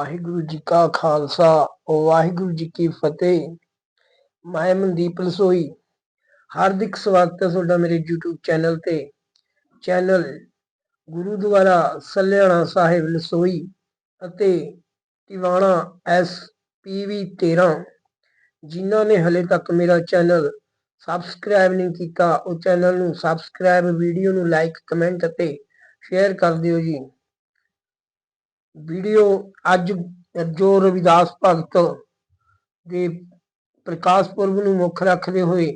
ਵਾਹਿਗੁਰੂ ਜੀ ਕਾ ਖਾਲਸਾ, ਵਾਹਿਗੁਰੂ ਜੀ ਕੀ ਫਤਿਹ। ਮੈਂ ਮਨਦੀਪ ਲਸੋਈ ਹਾਰਦਿਕ ਸਵਾਗਤ ਹੈ ਤੁਹਾਡਾ ਮੇਰੇ YouTube ਚੈਨਲ ਤੇ। ਚੈਨਲ ਗੁਰੂਦੁਆਰਾ ਸੱਲਿਆਣਾ ਸਾਹਿਬ ਲਸੋਈ ਅਤੇ ਟਿਵਾਣਾ ਐਸ ਪੀਵੀ 13 ਜਿਨ੍ਹਾਂ ਨੇ ਹਲੇ ਤੱਕ ਮੇਰਾ ਚੈਨਲ ਸਬਸਕ੍ਰਾਈਬ ਨਹੀਂ ਕੀਤਾ, ਉਹ ਚੈਨਲ ਨੂੰ ਸਬਸਕ੍ਰਾਈਬ, ਵੀਡੀਓ ਨੂੰ ਲਾਈਕ, ਕਮੈਂਟ ਅਤੇ ਸ਼ੇਅਰ ਕਰ ਦਿਓ ਜੀ। ਵੀਡੀਓ ਅੱਜ ਜੋ ਰਵਿਦਾਸ ਭਗਤ ਦੇ ਪ੍ਰਕਾਸ਼ ਪੁਰਬ ਨੂੰ ਮੁੱਖ ਰੱਖਦੇ ਹੋਏ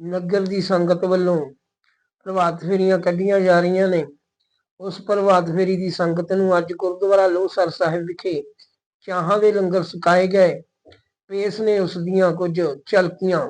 ਨਗਰ ਦੀ ਸੰਗਤ ਵੱਲੋਂ ਪ੍ਰਭਾਤ ਫੇਰੀਆਂ ਕੱਢੀਆਂ ਜਾ ਰਹੀਆਂ ਨੇ, ਉਸ ਪ੍ਰਭਾਤ ਫੇਰੀ ਦੀ ਸੰਗਤ ਨੂੰ ਅੱਜ ਗੁਰਦੁਆਰਾ ਲੋਹਸਰ ਸਾਹਿਬ ਵਿਖੇ ਚਾਹਾਂ ਦੇ ਲੰਗਰ ਸੁਕਾਏ ਗਏ। ਪੇਸ਼ ਨੇ ਉਸ ਦੀਆਂ ਕੁਝ ਝਲਕੀਆਂ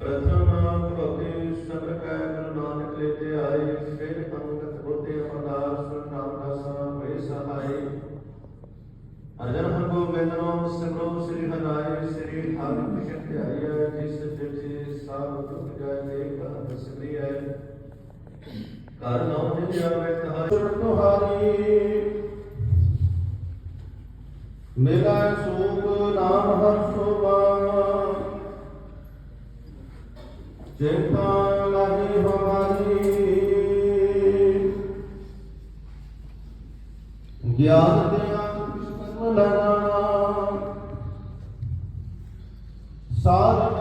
ਪ੍ਰਥਮ ਭਗਤੀ ਸਬਰ ਕੈ ਗੁਰੂ ਨਾਨਕ ਲੈ ਤੇ ਆਏ ਫਿਰ ਪੰਗਤ ਬੋਤੇ ਅਮਰਦਾਸ ਸੁਨ ਨਾਮ ਦਾਸਾ ਭੈ ਸਹਾਈ ਅਜਨ ਹਰ ਗੋਬਿੰਦ ਨਾਮ ਸਿਮਰੋ ਸ੍ਰੀ ਹਰਿ ਸ੍ਰੀ ਹਰਿ ਕ੍ਰਿਸ਼ਨ ਧਿਆਈਐ ਜਿਸ ਜਿਸ ਸਾਧ ਤੁਖ ਜਾਏ ਤੇ ਕਹਤ ਸਿਮਰਿਐ ਕਰ ਨਾਮ ਜਿ ਆਵੇ ਕਹਾ ਤੁਹਾਰੀ ਮੇਰਾ ਸੂਖ ਨਾਮ ਹਰ ਸੋਭਾ। ਚੇਤਾ ਨਹੀਂ ਹਮਾਰੀ। ਗਿਆਨ ਦਿਆਂ ਕਰਮ ਲਗਾਣਾ ਸਾਧ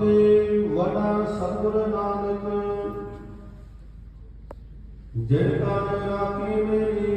ਤੇ ਵਡਾ ਸਤਿਗੁਰ ਨਾਨਕ ਜਿਨ ਕਰ ਰਾਖੀ ਮੇਰੀ